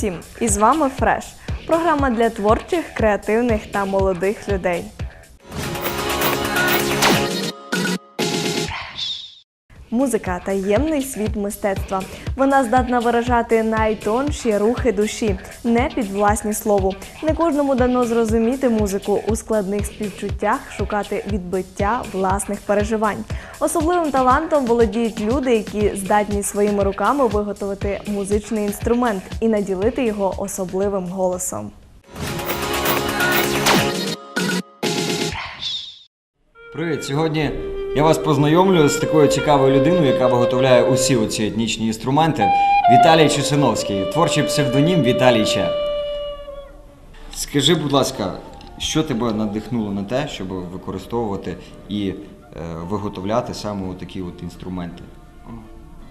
Усім! І з вами Фреш. Програма для творчих, креативних та молодих людей. Музика таємний світ мистецтва. Вона здатна виражати найтонші рухи душі, не під власні слову. Не кожному дано зрозуміти музику у складних співчуттях, шукати відбиття власних переживань. Особливим талантом володіють люди, які здатні своїми руками виготовити музичний інструмент і наділити його особливим голосом. Привіт! Сьогодні я вас познайомлю з такою цікавою людиною, яка виготовляє усі оці етнічні інструменти. Віталій Чесиновський, творчий псевдонім Віталій Че. Скажи, будь ласка, що тебе надихнуло на те, щоб використовувати і е, виготовляти саме такі от інструменти?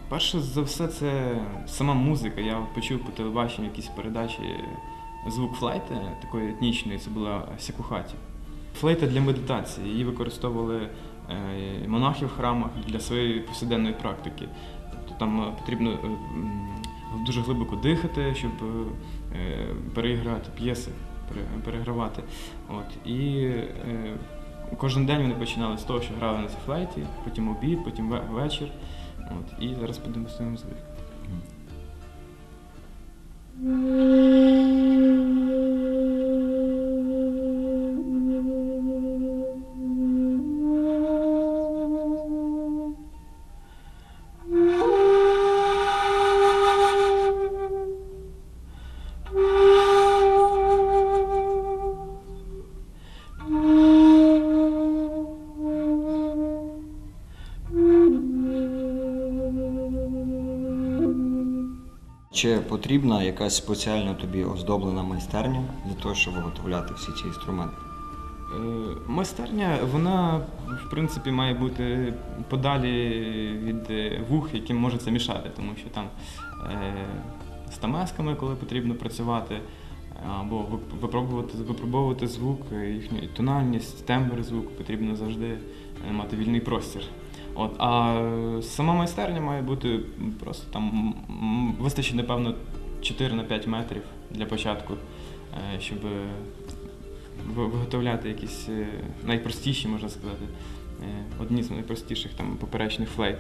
Перше за все, це сама музика. Я почув по телебаченню якісь передачі звук флейти, такої етнічної, це була сякухаті. Флейта для медитації. Її використовували е, монахи в храмах для своєї повсякденної практики. Тобто там е, потрібно е, дуже глибоко дихати, щоб переіграти п'єси, перегравати. От. І кожен день вони починали з того, що грали на цій потім обід, потім вечір. От. І зараз подемонструємо звук. Чи потрібна якась спеціально тобі оздоблена майстерня для того, щоб виготовляти всі ці інструменти? Е, Майстерня, вона в принципі має бути подалі від вух, яким може це мішати, тому що там е, з тамесками, коли потрібно працювати, або випробувати, випробовувати звук, е, їхню тональність, тембр звуку, потрібно завжди е, мати вільний простір. От, а е, сама майстерня має бути просто там вистачить, напевно, 4 на 5 метрів для початку, щоб виготовляти якісь найпростіші, можна сказати, одні з найпростіших там поперечних флейт.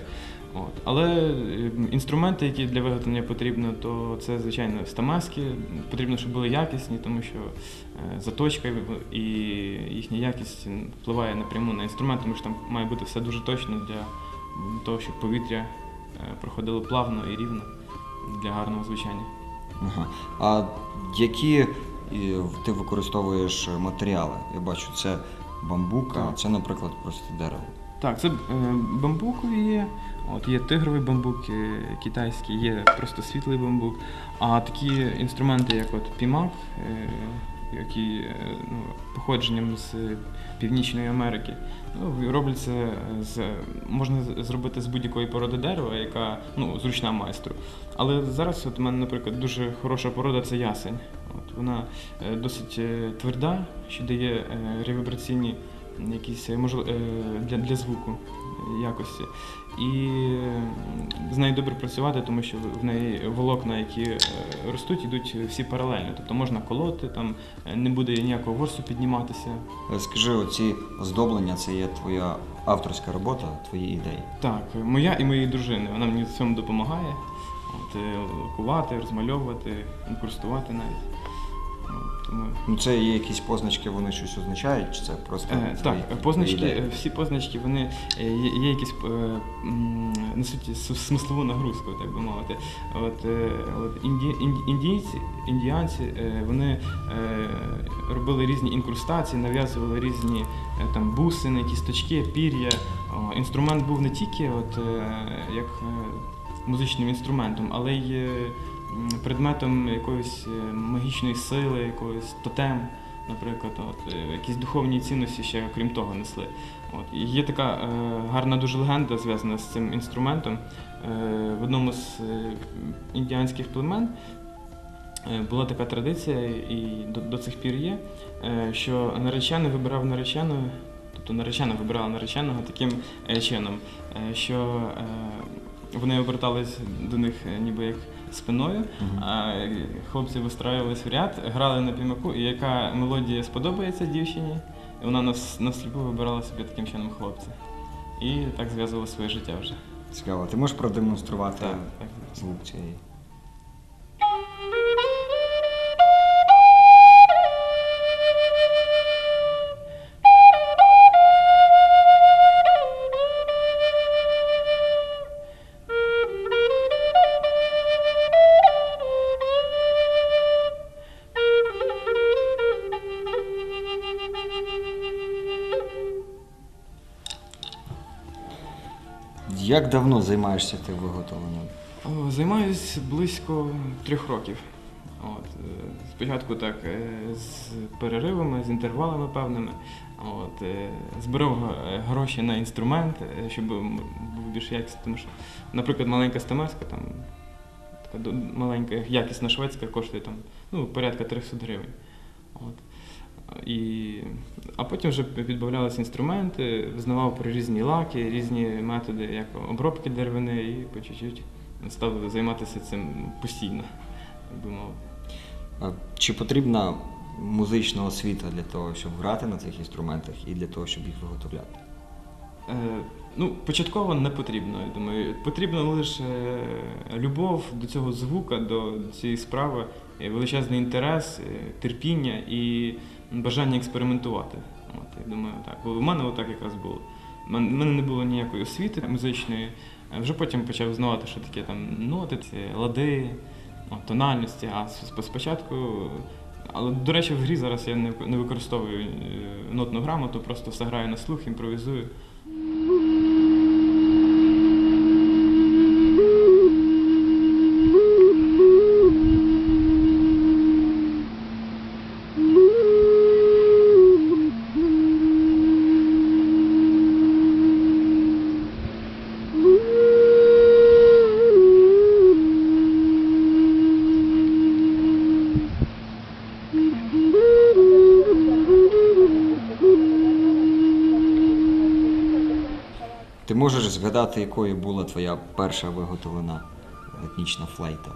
От. Але е, інструменти, які для виготовлення потрібно, то це, звичайно, стамески. Потрібно, щоб були якісні, тому що е, заточка і їхня якість впливає напряму на інструмент, тому що там має бути все дуже точно для того, щоб повітря е, проходило плавно і рівно для гарного звучання. Ага. А які ти використовуєш матеріали? Я бачу, це бамбук, а це, наприклад, просто дерево. Так, це е, бамбукові є. От є тигровий бамбук, е, китайський, є просто світлий бамбук. А такі інструменти, як от пімак, е, які е, ну, походженням з Північної Америки, ну, робляться з можна зробити з будь-якої породи дерева, яка ну, зручна майстру. Але зараз от у мене, наприклад, дуже хороша порода це ясень. Вона е, досить е, тверда, що дає е, ревібраційні якісь для, для звуку якості. І з нею добре працювати, тому що в неї волокна, які ростуть, йдуть всі паралельно. Тобто можна колоти, там не буде ніякого ворсу підніматися. Скажи, оці оздоблення це є твоя авторська робота, твої ідеї. Так, моя і моєї дружини. Вона мені в цьому допомагає. От, кувати, розмальовувати, інкрустувати навіть. Тому Ну це є якісь позначки, вони щось означають, чи це просто Е, так, позначки, ідеї? всі позначки, вони е, є, є якісь е, несуть смислову нагрузку, так би мовити. От, е, от інді, інді- індійці, індіанці, е, вони е, робили різні інкрустації, нав'язували різні е, там бусини, кісточки, пір'я. Інструмент був не тільки от, е, як музичним інструментом, але й предметом якоїсь е, магічної сили, якогось тотем наприклад, от, е, якісь духовні цінності ще крім того несли. От. Є така е, гарна дуже легенда зв'язана з цим інструментом. Е, в одному з е, індіанських племен була така традиція, і до, до цих пір є, е, що наречений вибирав наречену, тобто наречена вибирала нареченого таким чином, що е, вони обертались до них ніби як спиною, а хлопці вистраювались в ряд, грали на пімаку, і яка мелодія сподобається дівчині, і вона навсліпу вибирала собі таким чином хлопця. І так зв'язувала своє життя вже. Цікаво. Ти можеш продемонструвати звук цієї? Як давно займаєшся ти виготовленням? О, Займаюсь близько трьох років. От, е, спочатку так е, з переривами, з інтервалами певними. От, е, збирав гроші на інструмент, щоб був більш якісний. Тому що, наприклад, маленька стамеска, там, така маленька, якісна шведська коштує там, ну, порядка 300 гривень. От. І, а потім вже підбавлялися інструменти, знавав про різні лаки, різні методи, як обробки деревини, і по чуть-чуть став займатися цим постійно, як би мовити. А Чи потрібна музична освіта для того, щоб грати на цих інструментах і для того, щоб їх виготовляти? Е, ну, початково не потрібно, я думаю. Потрібна лише любов до цього звука, до цієї справи, величезний інтерес, е, терпіння і бажання експериментувати. От, я думаю, так. Бо в мене отак якраз було. У мене не було ніякої освіти музичної. Вже потім почав знавати, що таке там ноти, ці лади, тональності. А спочатку. Але, до речі, в грі зараз я не не використовую е, нотну грамоту, просто все граю на слух, імпровізую. Ти можеш згадати, якою була твоя перша виготовлена етнічна флейта?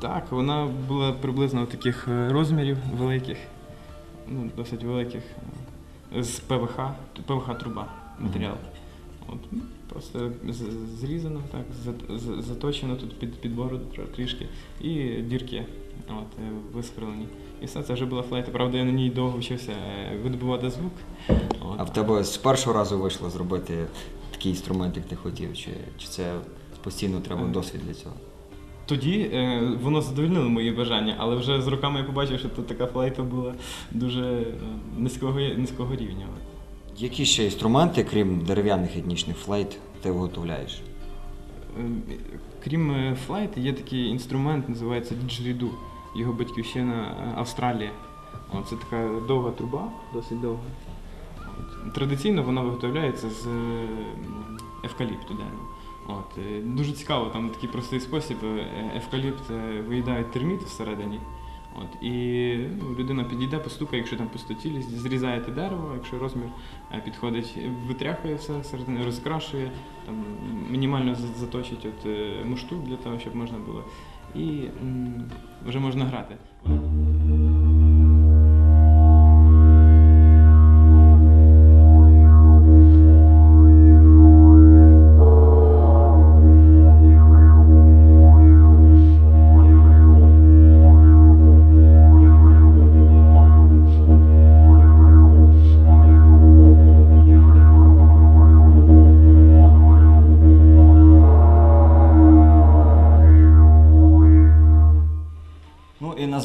Так, вона була приблизно таких е, розмірів великих, ну, досить великих, е, з ПВХ, ПВХ труба матеріал. От, ну, просто зрізано, так, за- за- заточено тут під, під бороду трішки, і дірки от, е. І все, це вже була флейта. Правда, я на ній довго вчився видобувати звук. От. А в тебе з першого разу вийшло зробити такий інструмент, як ти хотів, чи, чи це постійно треба Е. досвід для цього? Тоді е, воно задовольнило мої бажання, але вже з роками я побачив, що тут така флейта була дуже е, низького, низького рівня. Які ще інструменти, крім дерев'яних етнічних флейт, ти виготовляєш? Е, Крім е, флейти, є такий інструмент, називається діджеріду. Його батьківщина е, Австралія. От, це така довга труба, досить довга. Традиційно вона виготовляється з е, евкаліпту дерева. От, е, дуже цікаво, там такий простий спосіб. Е, Евкаліпт виїдає терміт всередині. От, і ну, людина підійде, постукає, якщо там пустотілість, зрізає те дерево, якщо розмір підходить, витряхує все всередині, розкрашує, там, мінімально заточить от, е, мушту для того, щоб можна було. І м, вже можна грати.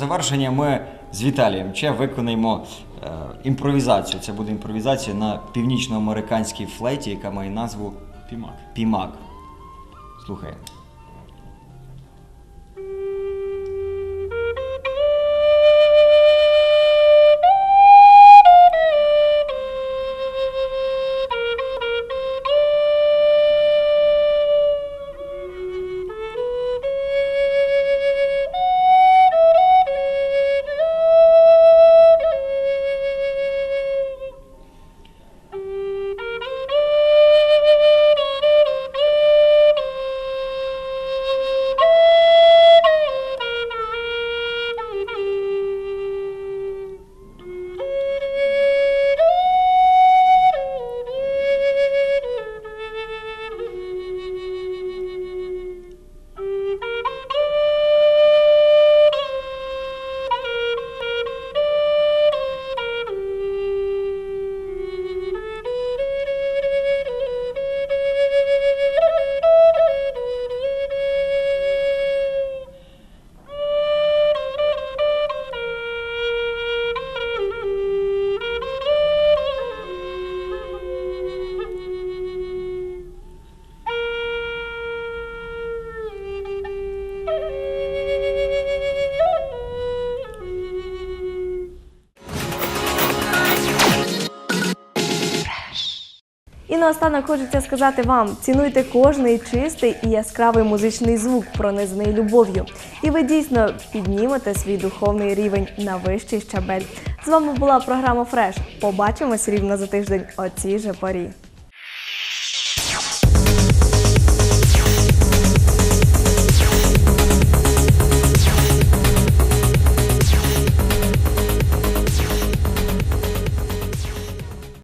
Завершення ми з Віталієм ще виконаємо е, імпровізацію. Це буде імпровізація на північноамериканській флейті, яка має назву Пімак. Пімак. Слухаємо. Наостанок хочеться сказати вам: цінуйте кожний чистий і яскравий музичний звук, пронизаний любов'ю. І ви дійсно піднімете свій духовний рівень на вищий щабель. З вами була програма Фреш. Побачимось рівно за тиждень о цій же порі.